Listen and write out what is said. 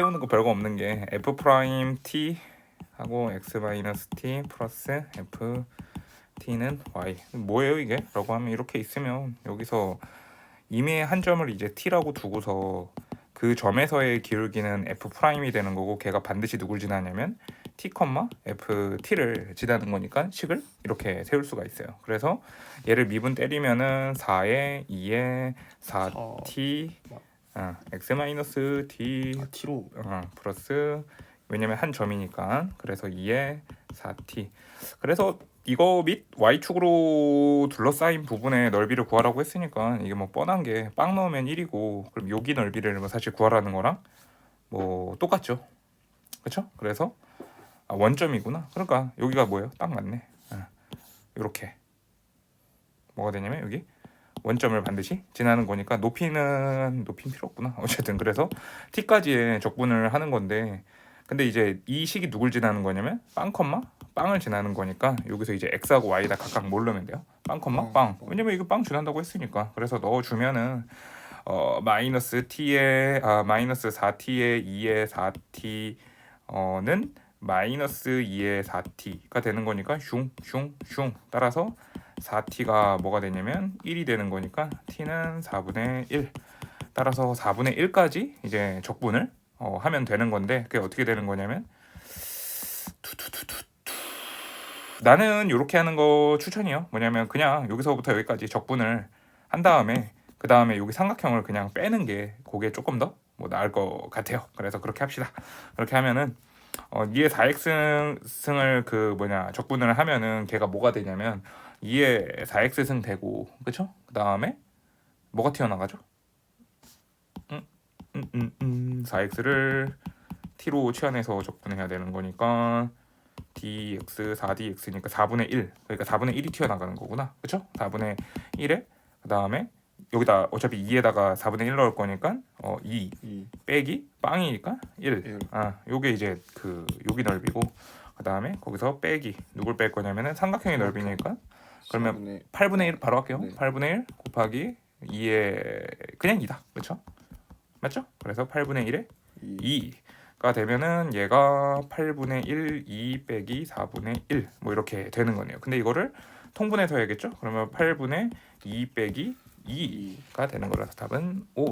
세우는 거 별거 없는 게 f 프라임 t 하고 x 마이너스 t 플러스 f t는 y 뭐예요 이게? 라고 하면 이렇게 있으면 여기서 이미 한 점을 이제 t라고 두고서 그 점에서의 기울기는 f 프라임이 되는 거고 걔가 반드시 누굴 지나냐면 t, f t를 지나는 거니까 식을 이렇게 세울 수가 있어요. 그래서 얘를 미분 때리면은 4에 2에 4t 어, x 마이너스 t 아, T로 어, 플러스 왜냐면 한 점이니까. 그래서 2에 4t 그래서 이거 및 y축으로 둘러싸인 부분의 넓이를 구하라고 했으니까 이게 뭐 뻔한 게 빵 넣으면 1이고 그럼 여기 넓이를 뭐 사실 구하라는 거랑 뭐 똑같죠. 그렇죠 그래서 아, 원점이구나. 그러니까 여기가 뭐예요? 딱 맞네. 이렇게. 뭐가 되냐면 여기 원점을 반드시 지나는 거니까 높이는 높이는 필요 없구나. 어쨌든 그래서 t까지의 적분을 하는 건데 근데 이제 이 식이 누굴 지나는 거냐면 빵 컴마? 빵을 지나는 거니까 여기서 이제 x하고 y다 각각 모르면 돼요. 빵 컴마? 어, 빵. 어. 왜냐면 이거 빵 지난다고 했으니까. 그래서 넣어 주면은 어 마이너스 t에 아 마이너스 4t에 2에 4t 어는 마이너스 2에 4t가 되는 거니까 슝슝슝 따라서 4t가 뭐가 되냐면 1이 되는 거니까 t는 4분의 1 따라서 4분의 1까지 이제 적분을 어, 하면 되는 건데 그게 어떻게 되는 거냐면. 나는 이렇게 하는 거 추천이요. 뭐냐면 그냥 여기서부터 여기까지 적분을 한 다음에 그 다음에 여기 삼각형을 그냥 빼는 게 그게 조금 더 뭐 나을 것 같아요. 그래서 그렇게 합시다. 그렇게 하면은 어, 2의 4x 승을 그 뭐냐 적분을 하면은 걔가 뭐가 되냐면 2의 4x 승 되고 그쵸? 그 다음에 뭐가 튀어나가죠? 음, 음, 음, 음, 4x를 t로 치환해서 적분해야 되는 거니까 dx 4dx니까 4분의 1 그러니까 4분의 1이 튀어나가는 거구나 그쵸? 4분의 1에 그 다음에 여기다 어차피 2에다가 4분의 1 넣을 거니까 어, 2 2 빼기 빵이니까 1 1 아, 요게 이제 그 여기 넓이고 그다음에 거기서 빼기 누굴 뺄 거냐면은 삼각형의 넓이니까 그러면 8분의 1 바로 할게요. 네. 8분의 1 곱하기 2에 그냥 2다. 그렇죠? 맞죠? 그래서 8분의 1에 2 2가 되면은 얘가 8분의 1, 2 빼기 4분의 1 뭐 이렇게 되는 거네요. 근데 이거를 통분해서 해야겠죠? 그러면 8분의 2 빼기 2가 되는 거라서 답은 5